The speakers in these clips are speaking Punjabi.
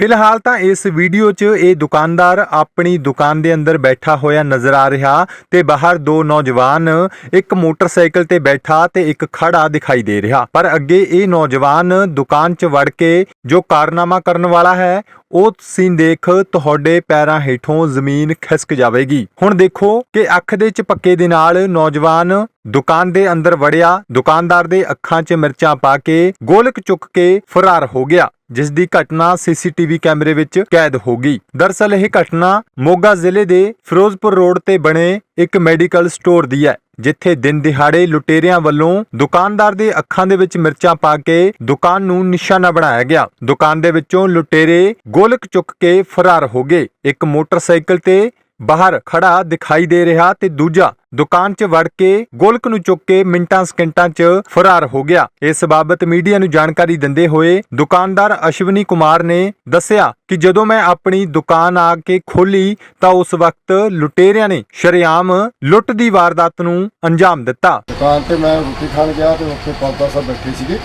ਫਿਲਹਾਲ ਤਾਂ ਇਸ ਵੀਡੀਓ 'ਚ ਇਹ ਦੁਕਾਨਦਾਰ ਆਪਣੀ ਦੁਕਾਨ ਦੇ ਅੰਦਰ ਬੈਠਾ ਹੋਇਆ ਨਜ਼ਰ ਆ ਰਿਹਾ ਤੇ ਬਾਹਰ ਦੋ ਨੌਜਵਾਨ ਇੱਕ ਮੋਟਰਸਾਈਕਲ ਤੇ ਬੈਠਾ ਤੇ ਇੱਕ ਖੜਾ ਦਿਖਾਈ ਦੇ ਰਿਹਾ। ਪਰ ਅੱਗੇ ਇਹ ਨੌਜਵਾਨ ਦੁਕਾਨ 'ਚ ਵੜ ਕੇ ਜੋ ਕਾਰਨਾਮਾ ਕਰਨ ਵਾਲਾ ਹੈ, ਉਹ ਤੁਸੀਂ ਦੇਖ ਤੁਹਾਡੇ ਪੈਰਾਂ ਹੇਠੋਂ ਜ਼ਮੀਨ ਖਿਸਕ ਜਾਵੇਗੀ। ਹੁਣ ਦੇਖੋ ਕਿ ਅੱਖ ਦੇ ਚਪੱਕੇ ਦੇ ਨਾਲ ਨੌਜਵਾਨ ਦੁਕਾਨ ਦੇ ਅੰਦਰ ਵੜਿਆ, ਦੁਕਾਨਦਾਰ ਦੇ ਅੱਖਾਂ 'ਚ ਮਿਰਚਾਂ ਪਾ ਕੇ ਗੋਲਕ ਚੁੱਕ ਕੇ ਫਰਾਰ ਹੋ ਗਿਆ। ਜਿਸ ਦੀ ਘਟਨਾ ਸੀਸੀਟੀਵੀ ਕੈਮਰੇ ਵਿੱਚ ਕੈਦ ਹੋ ਗਈ। ਦਰਸਲ ਇਹ ਘਟਨਾ ਮੋਗਾ ਜ਼ਿਲ੍ਹੇ ਦੇ ਫਿਰੋਜ਼ਪੁਰ ਰੋਡ ਤੇ ਬਣੇ ਇੱਕ ਮੈਡੀਕਲ ਸਟੋਰ ਦੀ ਹੈ, ਜਿੱਥੇ ਦਿਨ ਦਿਹਾੜੇ ਲੁਟੇਰਿਆਂ ਵੱਲੋਂ ਦੁਕਾਨਦਾਰ ਦੇ ਅੱਖਾਂ ਦੇ ਵਿੱਚ ਮਿਰਚਾਂ ਪਾ ਕੇ ਦੁਕਾਨ ਨੂੰ ਨਿਸ਼ਾਨਾ ਬਣਾਇਆ ਗਿਆ। ਦੁਕਾਨ ਦੇ ਵਿੱਚੋਂ ਲੁਟੇਰੇ ਗੋਲਕ ਚੁੱਕ ਕੇ ਫਰਾਰ ਹੋ ਗਏ। ਇੱਕ ਮੋਟਰਸਾਈਕਲ ਤੇ ਬਾਹਰ ਖੜਾ ਦਿਖਾਈ ਦੇ ਰਿਹਾ ਤੇ ਦੂਜਾ ਦੁਕਾਨ 'ਚ ਵੜ ਕੇ ਗੋਲਕ ਨੂੰ ਚੁੱਕ ਕੇ ਮਿੰਟਾਂ ਸਕਿੰਟਾਂ 'ਚ ਫਰਾਰ ਹੋ ਗਿਆ। ਇਸ ਬਾਬਤ ਮੀਡੀਆ ਨੂੰ ਜਾਣਕਾਰੀ ਦਿੰਦੇ ਹੋਏ ਦੁਕਾਨਦਾਰ ਅਸ਼ਵਨੀ ਕੁਮਾਰ ਨੇ ਦੱਸਿਆ ਕਿ ਜਦੋਂ ਮੈਂ ਆਪਣੀ ਦੁਕਾਨ ਆ ਕੇ ਖੋਲੀ ਤਾਂ ਉਸ ਵਕਤ ਲੁਟੇਰਿਆਂ ਨੇ ਸ਼ਰੇਆਮ ਲੁੱਟ ਦੀ ਵਾਰਦਾਤ ਨੂੰ ਅੰਜਾਮ ਦਿੱਤਾ। ਦੁਕਾਨ ਤੇ ਮੈਂ ਰੋਟੀ ਖਾਣ ਗਿਆ ਤੇ ਉੱਥੇ ਪਾਪਾ ਸਾਹਿਬ ਬੈਠੇ ਸੀਗੇ।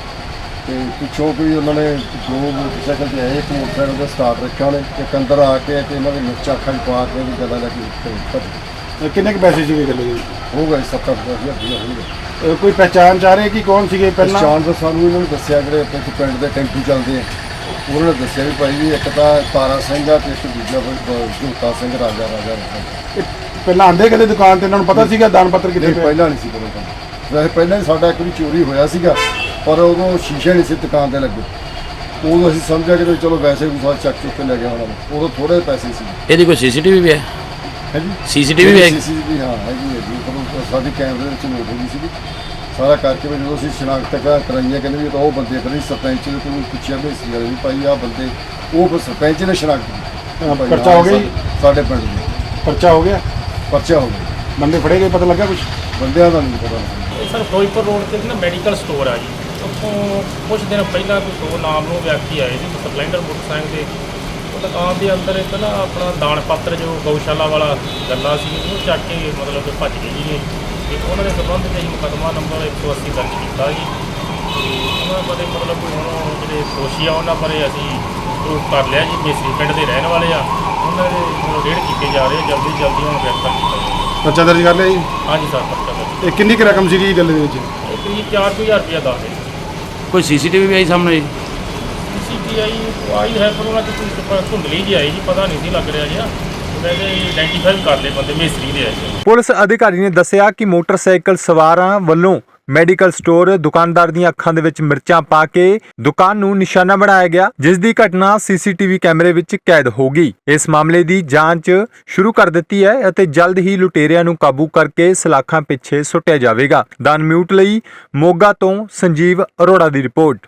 ਤੇ ਪਿੱਛੋਂ ਕੋਈ ਉਹਨਾਂ ਨੇ ਦੋ ਮੋਟਰਸਾਈਕਲ ਤੇ ਆਏ ਇੱਕ ਮੋਟਰਸਾਈਕਲ ਦਾ ਸਟਾਰਟ ਰੱਖਿਆ ਉਹਨੇ ਇੱਕ ਅੰਦਰ ਆ ਕੇ ਤੇ ਇਹਨਾਂ ਦੇ ਮਿਰਚਾਂ ਅੱਖਾਂ 'ਚ ਪਾ ਕੇ ਵੀ ਗਲਾ ਲੈ ਕੇ ਉੱਤੇ। ਕਿੰਨੇ ਕੁ ਪੈਸੇ ਸੀਗੇ ਗੱਲੇ ਦੇ? ਹੋ ਗਏ 70 ਹਜ਼ਾਰ ਰੁਪਏ ਹੋਣਗੇ ਅਹ ਕੋਈ ਪਹਿਚਾਣ ਚਾਹ ਰਹੇ ਕਿ ਕੌਣ ਸੀਗੇ ਪਹਿਲਾਂ? ਪਛਾਣ ਦਾ ਸਾਨੂੰ ਇਹਨਾਂ ਨੇ ਦੱਸਿਆ ਜਿਹੜੇ ਆਪਣੇ ਇੱਥੇ ਪਿੰਡ ਦੇ ਟੈਂਪੂ ਚੱਲਦੇ ਆ। ਉਹਨਾਂ ਨੇ ਦੱਸਿਆ ਵੀ ਭਾਈ ਵੀ ਇੱਕ ਤਾਂ ਤਾਰਾ ਸਿੰਘ ਆ ਤੇ ਇੱਕ ਦੂਜਾ ਕੋਈ ਝੂਟਾ ਸਿੰਘ ਰਾਜਾ ਰਾਜਾ ਰਾਜਾ ਇਹ ਪਹਿਲਾਂ ਆਂਦੇ ਕਦੇ ਦੁਕਾਨ ਤੇ ਇਹਨਾਂ ਨੂੰ ਪਤਾ ਸੀਗਾ ਦਾਨ ਪੱਤਰ ਕਿੱਥੇ ਨਹੀਂ ਪਹਿਲਾਂ ਨਹੀਂ ਸੀ ਤਾਂ ਵੈਸੇ ਪਹਿਲਾਂ ਹੀ ਸਾਡਾ ਇੱਕ ਵਾਰੀ ਚੋਰੀ ਹੋਇਆ ਸੀਗਾ। ਪਰ ਉਦੋਂ ਸ਼ੀਸ਼ੇ ਨਹੀਂ ਸੀ ਦੁਕਾਨ ਤੇ ਲੱਗੇ। ਉਦੋਂ ਅਸੀਂ ਸਮਝਿਆ ਕਿ ਚਲੋ ਵੈਸੇ ਵੀ ਸਾਰਾ ਚੱਕ ਚੁੱਕ ਕੇ ਲੈ ਗਿਆ ਉਹਨਾਂ ਨੇ ਉਦੋਂ ਥੋੜੇ ਪੈਸੇ ਸੀ। ਇਹਦੀ ਕੋਈ ਸੀਸੀਟੀਵੀ ਵੀ ਹੈ? ਹੈ ਜੀ? ਸੀਸੀਟੀਵੀ ਵੀ ਹੈ? ਸੀਸੀਟੀਵੀ ਹਾਂ ਹੈਗੀ ਹੈ ਜੀ। ਪਰ ਸਾਡੇ ਕੈਮਰੇ ਵਿੱਚ ਨੋਟ ਹੋ ਗਈ ਸੀਗੀ। ਸਾਰਾ ਕਰਕੇ ਵੀ ਜਦੋਂ ਅਸੀਂ ਸ਼ਨਾਖਤ ਕਰਾ- ਕਰਾਈਆਂ ਕਹਿੰਦੇ ਵੀ ਉਹ ਬੰਦੇ ਫਿਰ ਸਰਪੰਚ ਨੇ ਕੋਈ ਪੁੱਛਿਆ ਵੀ ਸੀ ਵੀ ਭਾਈ ਆਹ ਬੰਦੇ ਉਹ ਫਿਰ ਸਰਪੰਚ ਨੇ ਸ਼ਨਾਖਤ ਕੀਤੀ। ਹਾਂ, ਭਾਈ ਪਰਚਾ ਹਾਂ, ਗਿਆ? ਸਾ- ਸਾਡੇ ਪਿੰਡ ਦੇ। ਪਰਚਾ ਹੋ ਗਿਆ? ਪਰਚਾ ਹੋ ਗਿਆ। ਬੰਦੇ ਫੜੇ ਗਏ ਪਤਾ ਲੱਗਾ ਕੁਝ ਬੰਦਿਆਂ ਦਾ ਨਹੀਂ ਪਤਾ। ਸਰ ਫਿਰੋਜ਼ਪੁਰ ਰੋਡ ਤੇ ਨਾ ਮੈਡੀਕਲ ਸਟੋਰ ਆ ਜੀ। ਉੱਥੋਂ ਕੁਝ ਦਿਨ ਪਹਿਲਾਂ ਕੋਈ ਦੋ ਨਾਮ ਨੂੰ ਵਿਅਕਤੀ ਆਏ ਸੀ ਸਪਲੈਂਡਰ ਮੋਟਰਸਾਈਕਲ ਦੇ। ਉਹ ਦੁਕਾਨ ਦੇ ਅੰਦਰ ਇੱਕ ਨਾ ਆਪਣਾ ਦਾਨ ਪੱਤਰ ਜੋ ਗਊਸ਼ਾਲਾ ਵਾਲਾ ਗੱਲਾ ਸੀ ਉਹ ਚੱਕ ਕੇ ਮਤਲਬ ਕਿ ਭੱਜ ਗਏ ਜੀ ਇਹ। ਤੇ ਉਹਨਾਂ ਦੇ ਸੰਬੰਧ ਵਿੱਚ ਮੁਕੱਦਮਾ ਨੰਬਰ 180 ਦਰਜ ਕੀਤਾ ਜੀ ਤੇ ਉਹਨਾਂ ਬਾਰੇ ਮਤਲਬ ਹੁਣ ਜਿਹੜੇ ਦੋਸ਼ੀ ਆ ਉਹਨਾਂ ਬਾਰੇ ਅਸੀਂ ਪ੍ਰੂਫ ਕਰ ਲਿਆ ਜੀ ਮੇਸਰੀ ਪਿੰਡ ਦੇ ਰਹਿਣ ਵਾਲੇ ਆ। ਉਹਨਾਂ ਦੇ ਰੇਡ ਕੀਤੇ ਜਾ ਰਹੇ ਆ ਜਲਦੀ ਜਲਦੀ ਉਹਨਾਂ ਨੂੰ ਗ੍ਰਿਫਤਾਰ ਕੀਤਾ ਜਾਵੇ। ਪਰਚਾ ਦਰਜ ਕਰ ਲਿਆ ਜੀ? ਹਾਂਜੀ ਸਰ ਪਰਚਾ ਦਰਜ। ਇਹ ਕਿੰਨੀ ਕੁ ਰਕਮ ਸੀਗੀ ਗੱਲੇ ਦੇ ਵਿੱਚ? ਇਹ ਕਰੀਬ 4000 ਰੁਪਇਆ ਦੱਸਦੇ ਕੋਈ ਸੀਸੀਟੀਵੀ ਵੀ ਆਈ ਸਾਹਮਣੇ ਜੀ? ਸੀਪੀਆਈ ਆਈ ਹੈ ਪਰ ਉਹਨਾਂ ਦੀ ਕੋਈ ਧੁੰਦਲੀ ਜੀ ਆਈ ਜੀ ਪਤਾ ਨਹੀਂ ਸੀ ਲੱਗ ਰਿਹਾ ਜੀ ਵੈਸੇ ਆਇਡੈਂਟੀਫਾਈ ਕਰ ਲਏ ਬੰਦੇ ਮੇਸਰੀ ਦੇ ਆਏ ਸੀ। ਪੁਲਿਸ ਅਧਿਕਾਰੀ ਨੇ ਦੱਸਿਆ ਕਿ ਮੋਟਰਸਾਈਕਲ ਸਵਾਰਾਂ ਵੱਲੋਂ ਮੈਡੀਕਲ ਸਟੋਰ ਦੁਕਾਨਦਾਰ ਦੀਆਂ ਅੱਖਾਂ ਦੇ ਵਿੱਚ ਮਿਰਚਾਂ ਪਾ ਕੇ ਦੁਕਾਨ ਨੂੰ ਨਿਸ਼ਾਨਾ ਬਣਾਇਆ ਗਿਆ, ਜਿਸ ਦੀ ਘਟਨਾ ਸੀਸੀਟੀਵੀ ਕੈਮਰੇ ਵਿੱਚ ਕੈਦ ਹੋ ਗਈ। ਇਸ ਮਾਮਲੇ ਦੀ ਜਾਂਚ ਸ਼ੁਰੂ ਕਰ ਦਿੱਤੀ ਹੈ ਅਤੇ ਜਲਦ ਹੀ ਲੁਟੇਰਿਆਂ ਨੂੰ ਕਾਬੂ ਕਰਕੇ ਸਲਾਖਾਂ ਪਿੱਛੇ ਸੁੱਟਿਆ ਜਾਵੇਗਾ। ਦਨ ਮਿਊਟ ਲਈ ਮੋਗਾ ਤੋਂ ਸੰਜੀਵ ਅਰੋੜਾ ਦੀ ਰਿਪੋਰਟ।